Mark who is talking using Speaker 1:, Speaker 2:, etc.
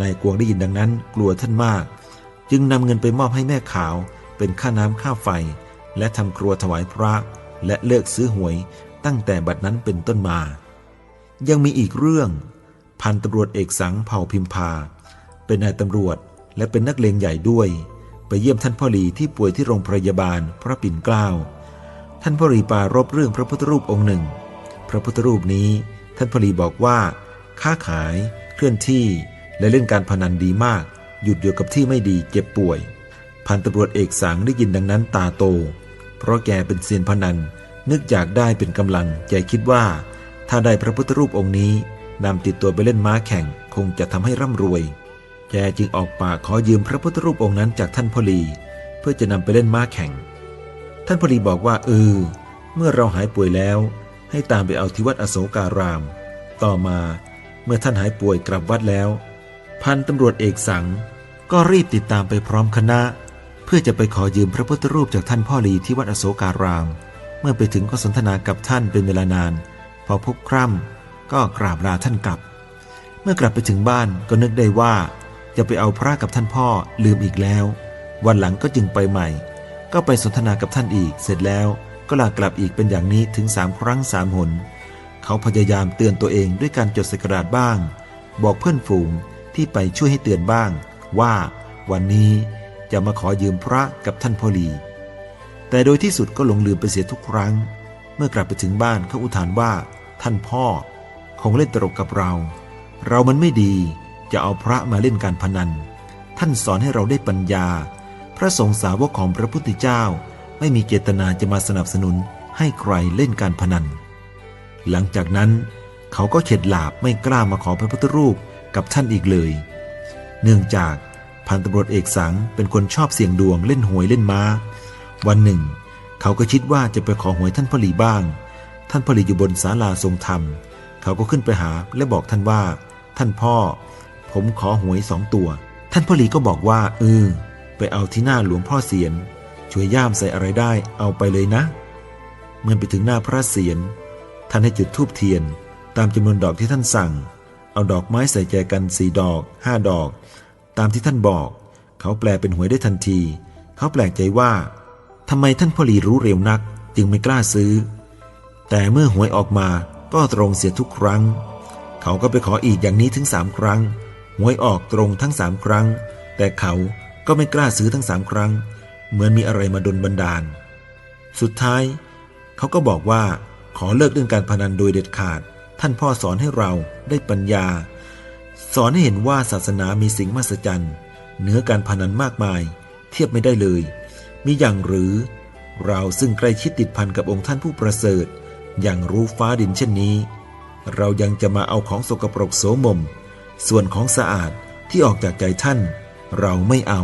Speaker 1: นายกวงได้ยินดังนั้นกลัวท่านมาก จึงนำเงินไปมอบให้แม่ขาว เป็นค่าน้ำค่าไฟ และทำครัวถวายพระ และเลิกซื้อหวยตั้งแต่บัดนั้นเป็นต้นมา ยังมีอีกเรื่อง พันตำรวจเอกสังเผ่าพิมพา เป็นนายตำรวจและเป็นนักเลงใหญ่ด้วย ไปเยี่ยมท่านพ่อหลีที่ป่วยที่โรงพยาบาลพระปิ่นเกล้าท่านพ่อหลีปารบเรื่องพระพุทธรูปองค์หนึ่ง พระพุทธรูปนี้ท่านพ่อหลีบอกว่า ค้าขายเคลื่อนที่ และเล่นการพนันดีมาก หยุดอยู่กับที่ไม่ดีเจ็บป่วย พันตำรวจเอกสังได้ยินดังนั้นตาโต เพราะแกเป็นเซียนพนัน นึกอยากได้เป็นกำลังใจคิดว่า ถ้าได้พระพุทธรูปองค์นี้นำติดตัวไปเล่นม้าแข่งคงจะทำให้ร่ำรวย แกจึงออกปากขอยืมพระพุทธรูปองค์นั้นจากท่านพลี เพื่อจะนำไปเล่นม้าแข่ง ท่านพลีบอกว่าเออเมื่อเราหายป่วยแล้ว ให้ตามไปเอาที่วัดอโศการาม ต่อมาเมื่อท่านหายป่วยกลับวัดแล้ว พันตำรวจเอกสัง ก็รีบติดตามไปพร้อมคณะ เพื่อจะไปขอยืมพระพุทธรูปจากท่านพ่อลีที่วัดอโศการาม เมื่อไปถึงก็สนทนากับท่านเป็นเวลานาน พอพบคร่ำก็กราบลาท่านกลับ เมื่อกลับไปถึงบ้านก็นึกได้ว่า จะไปเอาพระกับท่านพ่อลืมอีกแล้ว วันหลังก็จึงไปใหม่ ก็ไปสนทนากับท่านอีก เสร็จแล้วก็ลากลับอีกเป็นอย่างนี้ถึงสามครั้งสามหน เขาพยายามเตือนตัวเองด้วยการจดสกระดาษบ้าง บอกเพื่อนฝูง ที่ไปช่วยให้เตือนบ้าง ว่าวันนี้จะมาขอยืมพระกับท่านพ่อลี แต่โดยที่สุดก็หลงลืมไปเสียทุกครั้ง เมื่อกลับไปถึงบ้านเขาอุทานว่า ท่านพ่อ คงเล่นตลกกับเรา เรามันไม่ดีจะเอาพระมาเล่นการพนัน ท่านสอนให้เราได้ปัญญา พระสงฆ์สาวกของพระพุทธเจ้า ไม่มีเจตนาจะมาสนับสนุนให้ใครเล่นการพนัน หลังจากนั้น เขาก็เข็ดหลาบไม่กล้ามาขอพระพุทธรูป กับท่านอีกเลย เนื่องจากพันตำรวจเอกสังเป็นคนชอบเสี่ยงดวงเล่นหวยเล่นม้า วันหนึ่ง เขาก็คิดว่าจะไปขอหวยท่านพอหลีบ้าง ท่านพอหลีอยู่บนศาลาทรงธรรม เขาก็ขึ้นไปหาและบอกท่านว่า ท่านพ่อ ผมขอหวยสองตัว ท่านพอหลีก็บอกว่าเออไปเอาที่หน้าหลวงพ่อเสียน ช่วยย่ามใส่อะไรได้เอาไปเลยนะ เมื่อไปถึงหน้าพระเสียรท่านให้จุดธูปเทียน ตามจำนวนดอกที่ท่านสั่ง เอาดอกไม้ใส่ใจกันสี่ดอกห้าดอก ตามที่ท่านบอก เขาแปลเป็นหวยได้ทันที เขาแปลกใจว่าทำไมท่านพ่อหลีรู้เร็วนัก จึงไม่กล้าซื้อ แต่เมื่อหวยออกมาก็ตรงเสียทุกครั้ง เขาก็ไปขออีกอย่างนี้ถึงสามครั้ง หวยออกตรงทั้งสามครั้ง แต่เขาก็ไม่กล้าซื้อทั้งสามครั้ง เหมือนมีอะไรมาดนบันดาล สุดท้าย เขาก็บอกว่าขอเลิกเรื่องการพนันโดยเด็ดขาด ท่านพ่อสอนให้เราได้ปัญญา สอนให้เห็นว่าศาสนามีสิ่งมหัศจรรย์เหนือการพนันมากมาย เทียบไม่ได้เลย มีอย่างหรือ เราซึ่งใกล้ชิดติดพันกับองค์ท่านผู้ประเสริฐ อย่างรู้ฟ้าดินเช่นนี้ เรายังจะมาเอาของสกปรกโสมม ส่วนของสะอาดที่ออกจากใจท่าน เราไม่เอา